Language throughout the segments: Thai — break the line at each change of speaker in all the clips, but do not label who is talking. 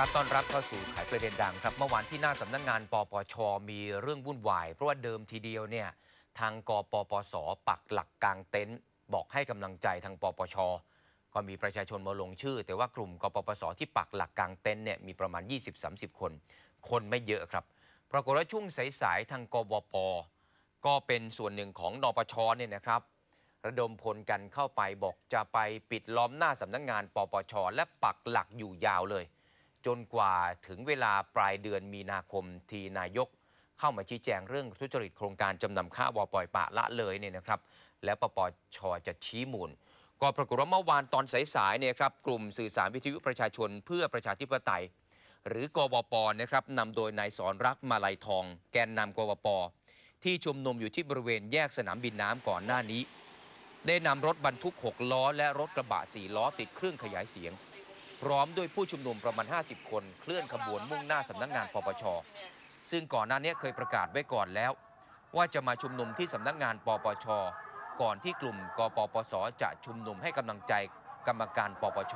ครับต้อนรับเข้าสู่ไขประเด็นดังครับ เมื่อวานที่หน้าสำนักงานปปช มีเรื่องวุ่นวาย เพราะว่าเดิมทีเดียวเนี่ยทางกปปส ปักหลักกลางเต็นท์บอกให้กำลังใจทางปปช ก็มีประชาชนมาลงชื่อ แต่ว่ากลุ่มกปปส ที่ปักหลักกลางเต็นท์เนี่ยมีประมาณ 20-30 คน คนไม่เยอะครับ ปรากฏว่าช่วงสายๆทางกบปก็เป็นส่วนหนึ่งของนปชเนี่ยนะครับระดมพลกันเข้าไปบอกจะไปปิดล้อมหน้าสำนักงานปปช และปักหลักอยู่ยาวเลย จนกว่าถึงเวลาปลายเดือนมีนาคมทีนายก เข้ามาชี้แจงเรื่องทุจริตโครงการจำนำข้าวปล่อยปะละเลยเนี่ยนะครับ แล้วปปชจะชี้มูล ก็ปรากฏว่าเมื่อวานตอนสายๆเนี่ยครับกลุ่มสื่อสารวิทยุประชาชนเพื่อประชาธิปไตย หรือกบปนะครับนำโดยนายสอนรักมาลัยทอง แกนนำกบปที่ชุมนุมอยู่ที่บริเวณแยกสนามบินน้ำก่อนหน้านี้ ได้นำรถบรรทุก 6 ล้อ และรถกระบะ 4 ล้อติดเครื่องขยายเสียง พร้อมด้วยผู้ชุมนุมประมาณ 50 คนเคลื่อนขบวนมุ่งหน้าสำนักงานปปช ซึ่งก่อนหน้านี้เคยประกาศไว้ก่อนแล้ว ว่าจะมาชุมนุมที่สำนักงานปปช ก่อนที่กลุ่มกปปสจะชุมนุมให้กำลังใจกรรมการปปช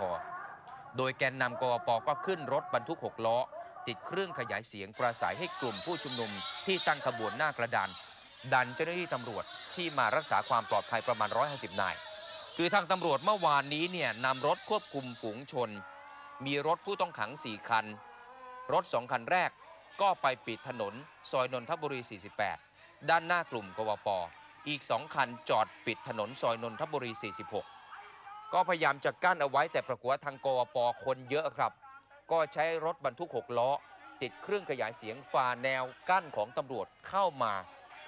โดยแกนนำกปปก็ขึ้นรถบรรทุก 6 ล้อ ติดเครื่องขยายเสียงปราศัยให้กลุ่มผู้ชุมนุมที่ตั้งขบวนหน้ากระดาน ดันเจ้าหน้าที่ตำรวจที่มารักษาความปลอดภัยประมาณ 150 นาย คือทางตำรวจเมื่อวานนี้เนี่ยนำรถควบคุมฝูงชน มีรถผู้ต้องขัง 4 คัน รถ 2 คันแรก ก็ไปปิดถนน ซอยนนทบุรี 48 ด้านหน้ากลุ่มกวปอีก 2 คันจอดปิดถนนซอยนนทบุรี 46 ก็พยายามจะกั้นเอาไว้แต่ปรากฏว่าทางกวปคนเยอะครับ ก็ใช้รถบรรทุก 6 ล้อ ติดเครื่องขยายเสียงฝ่าแนวกั้นของตำรวจเข้ามา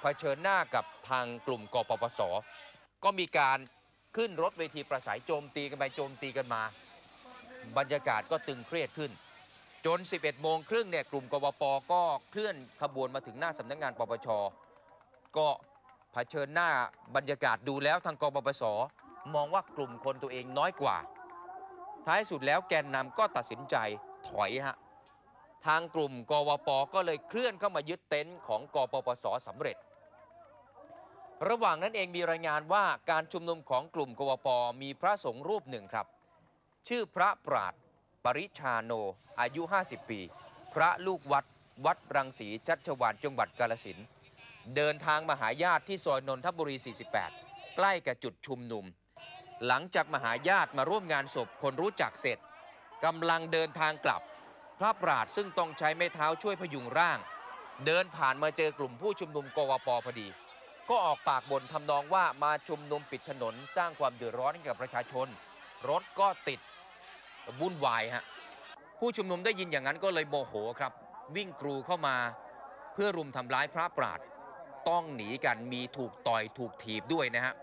เผชิญหน้ากับทางกลุ่มกปปส ก็มีการขึ้นรถเวทีประสัยโจมตีกันไปโจมตีกันมา บรรยากาศก็ตึงเครียดขึ้น จน 11 โมงครึ่งเนี่ยกลุ่มกปปก็เคลื่อนขบวนมาถึงหน้าสำนักงานปปช ก็เผชิญหน้าบรรยากาศดูแล้วทางกปปส มองว่ากลุ่มคนตัวเองน้อยกว่า ท้ายสุดแล้วแกนนำก็ตัดสินใจถอยฮะทางกลุ่มกวปก็เลยเคลื่อนเข้ามายึดเต็นท์ของกปปสสำเร็จ ระหว่างนั้นเองมีรายงานว่าการชุมนุมของกลุ่มกวปมีพระสงฆ์รูปหนึ่งครับ ชื่อพระปราดปริชาโน อายุ 50 ปี พระลูกวัด วัดรังสีจัชวานจังหวัดกาลสินเดินทางมาหาญาติที่ซอยนนทบุรี 48 ใกล้กับจุดชุมนุม หลังจากมาหาญาติมาร่วมงานศพคนรู้จักเสร็จกำลังเดินทางกลับ พระปราดซึ่งต้องใช้ไม้เท้าช่วยพยุงร่าง เดินผ่านมาเจอกลุ่มผู้ชุมนุมกวปพอดี ก็ออกปากบ่นทำนองว่ามาชุมนุมปิดถนนสร้างความเดือดร้อนให้กับประชาชน รถก็ติด วุ่นวายฮะผู้ชุมนุมได้ยินอย่างนั้นก็เลยโมโหครับ วิ่งกรูเข้ามาเพื่อรุมทำร้ายพระปราดต้องหนีกันมีถูกต่อยถูกถีบด้วยนะฮะ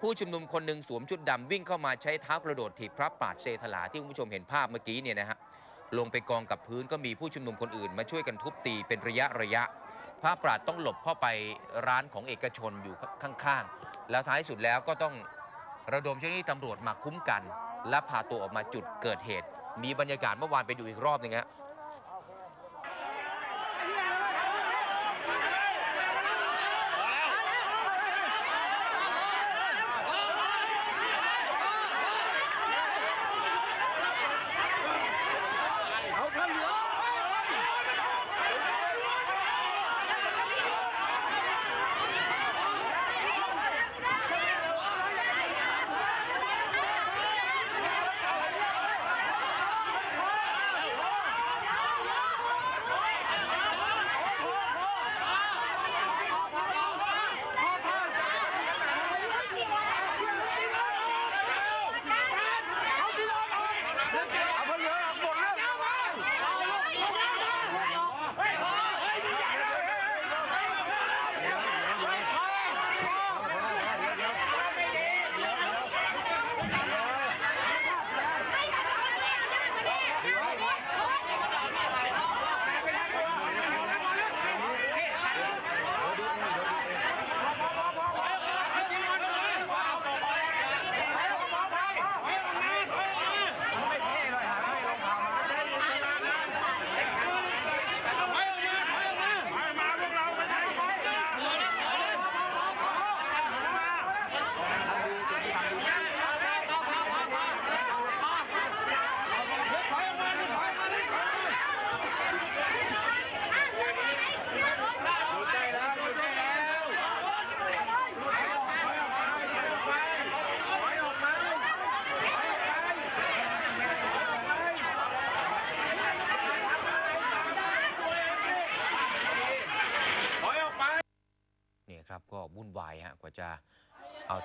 ผู้ชุมนุมคนหนึ่งสวมชุดดำวิ่งเข้ามาใช้เท้ากระโดดถีบพระปราดเซธลาที่คุณผู้ชมเห็นภาพเมื่อกี้เนี่ยนะฮะลงไปกองกับพื้นก็มีผู้ชุมนุมคนอื่น มาช่วยกันทุบตีเป็นระยะระยะ พระปราดต้องหลบเข้าไปร้านของเอกชนอยู่ข้างๆ แล้วท้ายสุดแล้วก็ต้องระดมเจ้าหน้าที่ตำรวจมาคุ้มกัน และพาตัวออกมาจุดเกิดเหตุ มีบรรยากาศเมื่อวานไปดูอีกรอบหนึงฮะ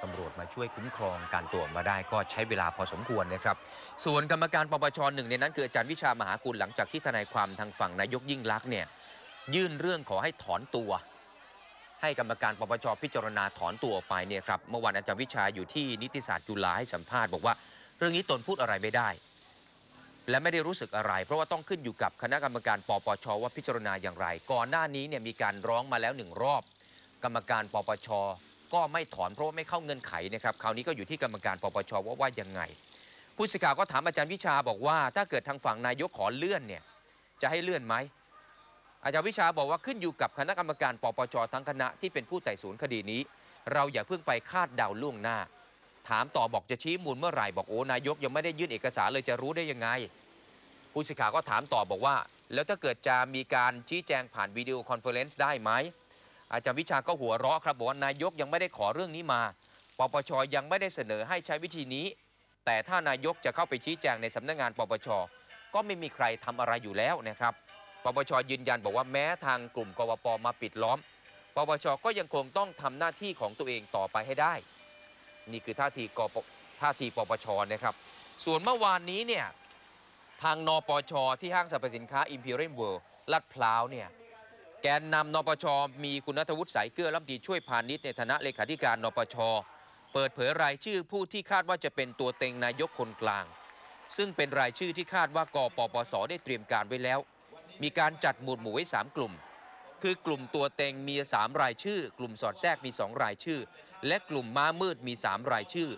ตำรวจมาช่วยคุ้มครองการตัวมาได้ก็ใช้เวลาพอสมควรนะครับ ส่วนกรรมการปปชหนึ่งในนั้นคืออาจารย์วิชามหากุลหลังจากที่ทนายความทางฝั่งนายกยิ่งลักษณ์เนี่ยยื่นเรื่องขอให้ถอนตัว ให้กรรมการปปชพิจารณาถอนตัวออกไปเนี่ยครับเมื่อวานอาจารย์วิชาอยู่ที่นิติศาสตร์จุฬาให้สัมภาษณ์บอกว่า เรื่องนี้ตนพูดอะไรไม่ได้ และไม่ได้รู้สึกอะไร เพราะว่าต้องขึ้นอยู่กับคณะกรรมการปปชว่าพิจารณาอย่างไร ก่อนหน้านี้เนี่ยมีการร้องมาแล้วหนึ่งรอบ กรรมการปปช ก็ไม่ถอนเพราะว่าไม่เข้าเงื่อนไขนะครับคราวนี้ก็อยู่ที่กรรมการปปชว่าว่ายังไง ผู้สื่อข่าวก็ถามอาจารย์วิชาบอกว่า ถ้าเกิดทางฝั่งนายกขอเลื่อนเนี่ยจะให้เลื่อนไหมอาจารย์วิชาบอกว่าขึ้นอยู่กับคณะกรรมการปปชทั้งคณะที่เป็นผู้ไต่สวนคดีนี้ เราอย่าเพิ่งไปคาดเดาล่วงหน้า ถามต่อบอกจะชี้มูลเมื่อไหร่บอกโอ้นายกยังไม่ได้ยื่นเอกสารเลยจะรู้ได้ยังไง ผู้สื่อข่าวก็ถามต่อบอกว่า แล้วถ้าเกิดจะมีการชี้แจงผ่านวิดีโอคอนเฟอเรนซ์ได้ไหม อาจารย์วิชาก็หัวเราะครับบอกว่านายกยังไม่ได้ขอเรื่องนี้มา ปปชยังไม่ได้เสนอให้ใช้วิธีนี้ แต่ถ้านายกจะเข้าไปชี้แจงในสำนักงาน ปปช ก็ไม่มีใครทำอะไรอยู่แล้วนะครับ ปปชยืนยันบอกว่าแม้ทางกลุ่มกวปมาปิดล้อม ปปชก็ยังคงต้องทำหน้าที่ของตัวเองต่อไปให้ได้ นี่คือท่าทีกปท่าทีปปชนะครับ ส่วนเมื่อวานนี้เนี่ยทางนปชที่ห้างสรรพสินค้า Imperial World ลาดพร้าวเนี่ย แกนนำนปช มีคุณนัทวุฒิสายเกลือรัฐมนตรีช่วยพาณิชย์ในฐานะเลขาธิการนปช เปิดเผยรายชื่อผู้ที่คาดว่าจะเป็นตัวเต็งนายกคนกลาง ซึ่งเป็นรายชื่อที่คาดว่ากปปสได้เตรียมการไว้แล้ว มีการจัดหมวดหมู่ไว้3กลุ่ม คือกลุ่มตัวเต็งมี 3 รายชื่อ กลุ่มสอดแทรกมี 2 รายชื่อ และกลุ่มม้ามืดมี 3 รายชื่อ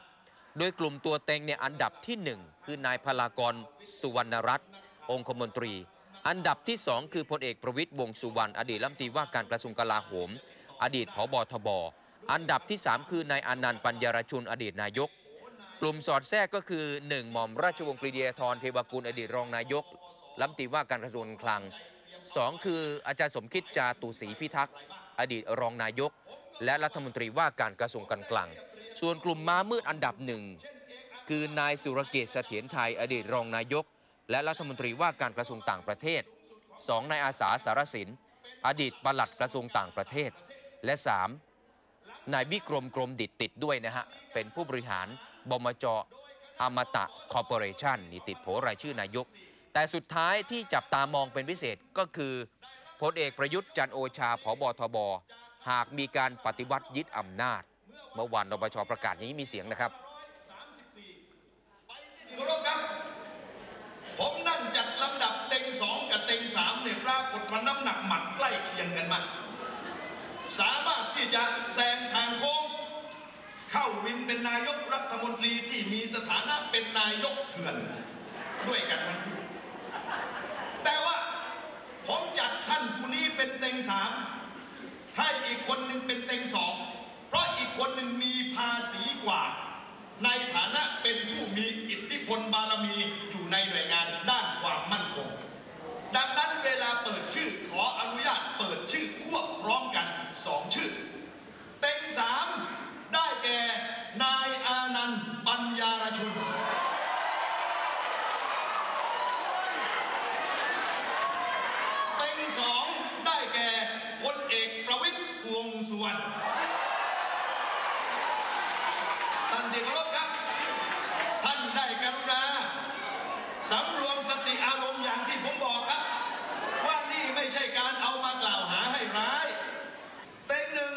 โดยกลุ่มตัวเต็งเนี่ยอันดับที่ 1 คือนายพลากรสุวรรณรัตน์องคมนตรี อันดับที่ 2 คือพลเอกประวิตยวงสุวรรณอดีตรัฐมนตรีว่าการกระทรวงกลาโหม อดีตผบทบ อันดับที่ 3 คือนายอนันต์ปัญญารชุนอดีตนายก กลุ่มสอดแทรกก็คือ 1 หม่อมราชวงศ์ปรีดียาธรเทวกุลอดีตรองนายกรัฐมนตรีว่าการกระทรวงคลัง 2 คืออาจารย์สมคิดจาตุศรีพิทักษ์อดีตรองนายก และรัฐมนตรีว่าการกระทรวงการคลัง ส่วนกลุ่มม้ามืดอันดับหนึ่งคือนายสุรเกษเสถียรไทยอดีตรองนายก และรัฐมนตรีว่าการกระทรวงต่างประเทศ 2 นายอาสาสารสิน อดีตปลัดกระทรวงต่างประเทศ และ 3 นายวิกรมกรมดิตติดด้วยนะฮะ เป็นผู้บริหารบมจอมตะคอร์ปอเรชันนี่ติดโผรายชื่อนายก แต่สุดท้ายที่จับตามองเป็นพิเศษก็คือพลเอกประยุทธ์จันโอชาผบทบ หากมีการปฏิวัติยึดอำนาจ เมื่อวานนปชประกาศอย่างนี้มีเสียงนะครับ
เคารพครับ ผมนั่งจัดลำดับเต็งสองกับเต็งสามเนี่ยปรากฏว่าน้ำหนักหมัดใกล้เคียงกันมาก สามารถที่ จะแซงทางโค้งเข้าวินเป็นนายกรัฐมนตรีที่มีสถานะเป็นนายกเถื่อนด้วยกันทั้งคู่แต่ว่าผมจัดท่านผู้นี้เป็นเต็งสามให้อีกคนหนึ่งเป็นเต็งสองเพราะอีกคนหนึ่งมีภาษีกว่า ในฐานะเป็นผู้มีอิทธิพลบารมีอยู่ในหน่วยงานด้านความมั่นคง ดังนั้นเวลาเปิดชื่อขออนุญาตเปิดชื่อควบพร้อมกันสองชื่อ เต็งสามได้แก่ นายอานันต์ปัญญารชุน เต็งสองได้แก่พลเอกประวิตยวงษ์สุวรรณ ท่านที่เคารพครับ ท่านได้กรุณาสำรวมสติอารมณ์อย่างที่ผมบอกครับ ว่านี่ไม่ใช่การเอามากล่าวหาให้ร้าย เต็งหนึ่ง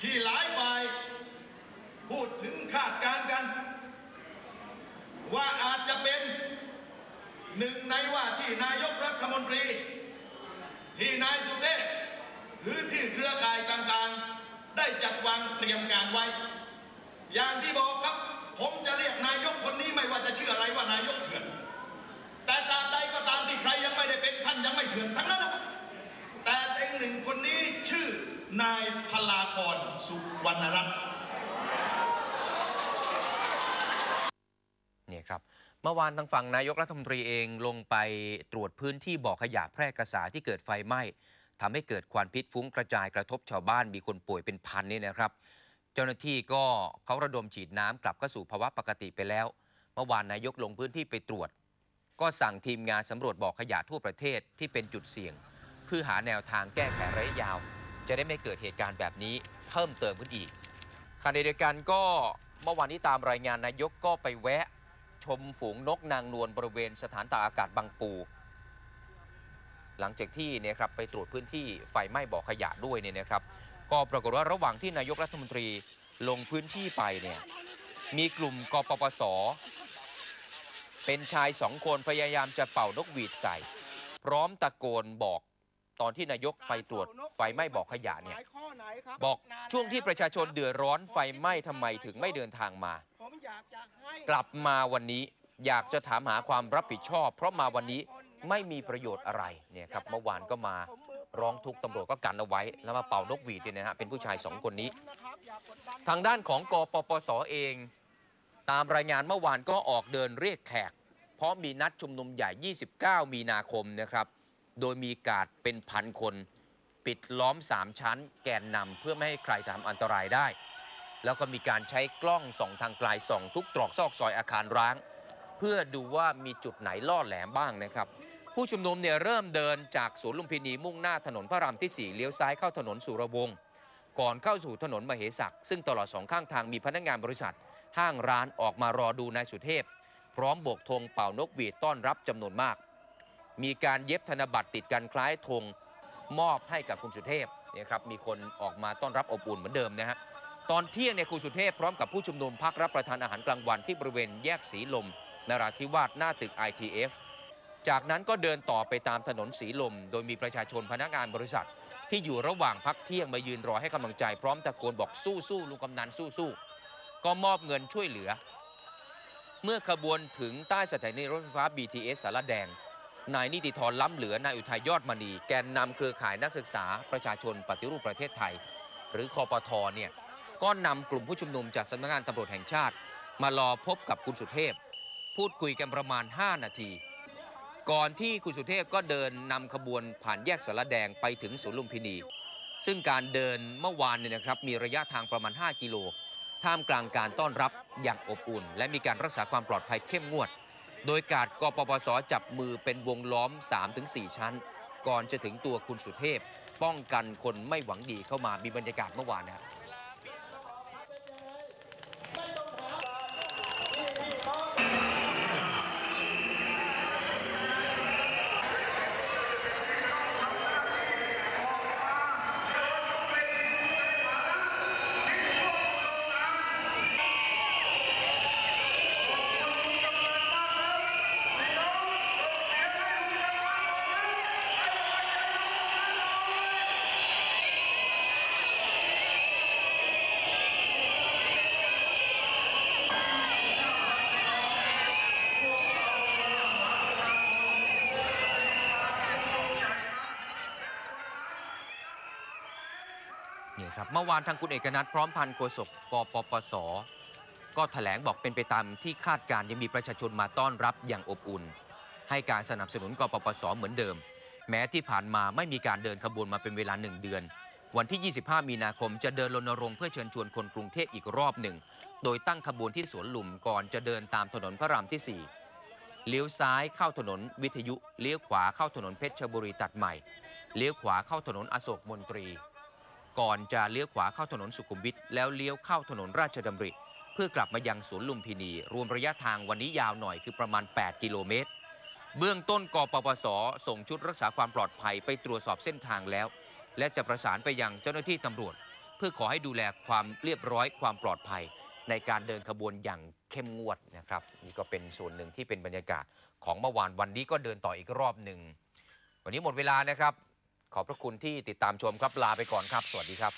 ที่หลายฝ่าย พูดถึงคาดการณ์กัน ว่าอาจจะเป็นหนึ่งในว่าที่นายกรัฐมนตรี ที่นายสุเทพ หรือที่เครือข่ายต่างๆ ได้จัดวางเตรียมการไว้ อย่างที่บอกครับ ผมจะเรียกนายกคนนี้ไม่ว่าจะชื่ออะไรว่านายกเถื่อน แต่ตราบใดก็ตามที่ใครยังไม่ได้เป็นท่านยังไม่เถื่อนทั้งนั้นนะครับแต่เต็งหนึ่งคนนี้ชื่อนายพลากรสุวรรณรัตน์
เนี่ยครับเมื่อวานทางฝั่งนายกรัฐมนตรีเองลงไปตรวจพื้นที่บ่อขยะแพร่กษาที่เกิดไฟไหม้ ทำให้เกิดควันพิษฟุ้งกระจายกระทบชาวบ้านมีคนป่วยเป็นพันนี่นะครับ เจ้าหน้าที่ก็เขาระดมฉีดน้ำกลับเข้าสู่ภาวะปกติไปแล้ว เมื่อวานนายกลงพื้นที่ไปตรวจ ก็สั่งทีมงานสำรวจบ่อขยะทั่วประเทศที่เป็นจุดเสี่ยง เพื่อหาแนวทางแก้ไขระยะยาว จะได้ไม่เกิดเหตุการณ์แบบนี้เพิ่มเติมขึ้นอีกขณะเดียวกันก็เมื่อวานนี้ตามรายงานนายกก็ไปแวะ ชมฝูงนกนางนวลบริเวณสถานตากอากาศบางปู หลังจากที่เนี่ยครับไปตรวจพื้นที่ไฟไหม้บ่อขยะด้วยเนี่ยนะครับก็ปรากฏว่าระหว่างที่นายกรัฐมนตรีลงพื้นที่ไปเนี่ยมีกลุ่มกปปส เป็นชายสองคนพยายามจะเป่านกหวีดใส่ พร้อมตะโกนบอกตอนที่นายกไปตรวจไฟไหม้บ่อขยะเนี่ยบอกช่วงที่ประชาชนเดือดร้อนไฟไหม้ทำไมถึงไม่เดินทางมา
ก
ลับมาวันนี้อยากจะถามหาความรับผิดชอบ เพราะมาวันนี้ ไม่มีประโยชน์อะไรเนี่ยครับเมื่อวานก็มาร้องทุกตำรวจก็กันเอาไว้ แล้วมาเป่านกหวีดเนี่ยนะฮะเป็นผู้ชายสองคนนี้ ทางด้านของกปปสเอง ตามรายงานเมื่อวานก็ออกเดินเรียกแขก เพราะมีนัดชุมนุมใหญ่ 29 มีนาคมนะครับ โดยมีการดเป็นพันคน ปิดล้อม 3 ชั้น แกนนำเพื่อไม่ให้ใครทำอันตรายได้ แล้วก็มีการใช้กล้องส่องทางไกลส่องทุกตรอกซอกซอยอาคารร้าง เพื่อดูว่ามีจุดไหนล่อแหลมบ้างนะครับ ผู้ชุมนุมเนี่ยเริ่มเดินจากสวนลุมพินีมุ่งหน้าถนนพระรามที่ 4 เลี้ยวซ้ายเข้าถนนสุรวงศ์ก่อนเข้าสู่ถนนมเหสักซึ่งตลอดสองข้างทางมีพนักงานบริษัท ห้างร้านออกมารอดูนายสุเทพ พร้อมโบกธงเป่านกหวีดต้อนรับจำนวนมาก มีการเย็บธนบัตรติดกันคล้ายธงมอบให้กับคุณสุเทพเนี่ยครับมีคนออกมาต้อนรับอบอุ่นเหมือนเดิมนะฮะตอนเที่ยงเนี่ยคุณสุเทพพร้อมกับผู้ชุมนุมพักรับประทานอาหารกลางวันที่บริเวณแยกสีลมนราธิวาสหน้าตึก ITF จากนั้นก็เดินต่อไปตามถนนสีลม โดยมีประชาชนพนักงานบริษัท ที่อยู่ระหว่างพักเที่ยงมายืนรอให้กำลังใจพร้อมตะโกนบอกสู้สู้ลุงกำนันสู้สู้ก็มอบเงินช่วยเหลือ เมื่อขบวนถึงใต้สถานีรถไฟฟ้า BTS สารแดง นายนิติธรล้ำเหลือนายอุทัยยอดมณี แกนนำเครือข่ายนักศึกษาประชาชนปฏิรูปประเทศไทย หรือคอปทเนี่ยก็นำกลุ่มผู้ชุมนุมจากสำนักงานตำรวจแห่งชาติ มารอพบกับคุณสุเทพ พูดคุยกันประมาณ 5 นาที ก่อนที่คุณสุเทพก็เดินนำขบวนผ่านแยกสารแดงไปถึงสวนลุมพินี ซึ่งการเดินเมื่อวานเนี่ยนะครับมีระยะทางประมาณ 5 กิโล ท่ามกลางการต้อนรับอย่างอบอุ่น และมีการรักษาความปลอดภัยเข้มงวด โดยการกปปสจับมือเป็นวงล้อม 3-4 ชั้น ก่อนจะถึงตัวคุณสุเทพ ป้องกันคนไม่หวังดีเข้ามามีบรรยากาศเมื่อวานนะครับ มื่อวานทางคุณเอกนัทพร้อมพันธ์โฆษกกปปส ก็แถลงบอกเป็นไปตามที่คาดการ์ยังมีประชาชนมาต้อนรับอย่างอบอุ่น ให้การสนับสนุนกปปสเหมือนเดิม แม้ที่ผ่านมาไม่มีการเดินขบวนมาเป็นเวลาหนึ่งเดือน วันที่ 25 มีนาคมจะเดินรณรงค์เพื่อเชิญชวนคนกรุงเทพอีกรอบหนึ่ง โดยตั้งขบวนที่สวนลุมก่อนจะเดินตามถนนพระรามที่ 4 เลี้ยวซ้ายเข้าถนนวิทยุ เลี้ยวขวาเข้าถนนเพชรบุรีตัดใหม่ เลี้ยวขวาเข้าถนนอโศกมนตรี ก่อนจะเลี้ยวขวาเข้าถนนสุขุมวิทแล้วเลี้ยวเข้าถนนราชดำริ เพื่อกลับมายังสวนลุมพินี รวมระยะทางวันนี้ยาวหน่อยคือประมาณ 8 กิโลเมตร เบื้องต้นกปปส ส่งชุดรักษาความปลอดภัยไปตรวจสอบเส้นทางแล้ว และจะประสานไปยังเจ้าหน้าที่ตำรวจ เพื่อขอให้ดูแลความเรียบร้อยความปลอดภัย ในการเดินขบวนอย่างเข้มงวดนะครับนี่ก็เป็นส่วนหนึ่งที่เป็นบรรยากาศของเมื่อวานวันนี้ก็เดินต่ออีกรอบหนึ่งวันนี้หมดเวลานะครับ ขอบพระคุณที่ติดตามชมครับลาไปก่อนครับ สวัสดีครับ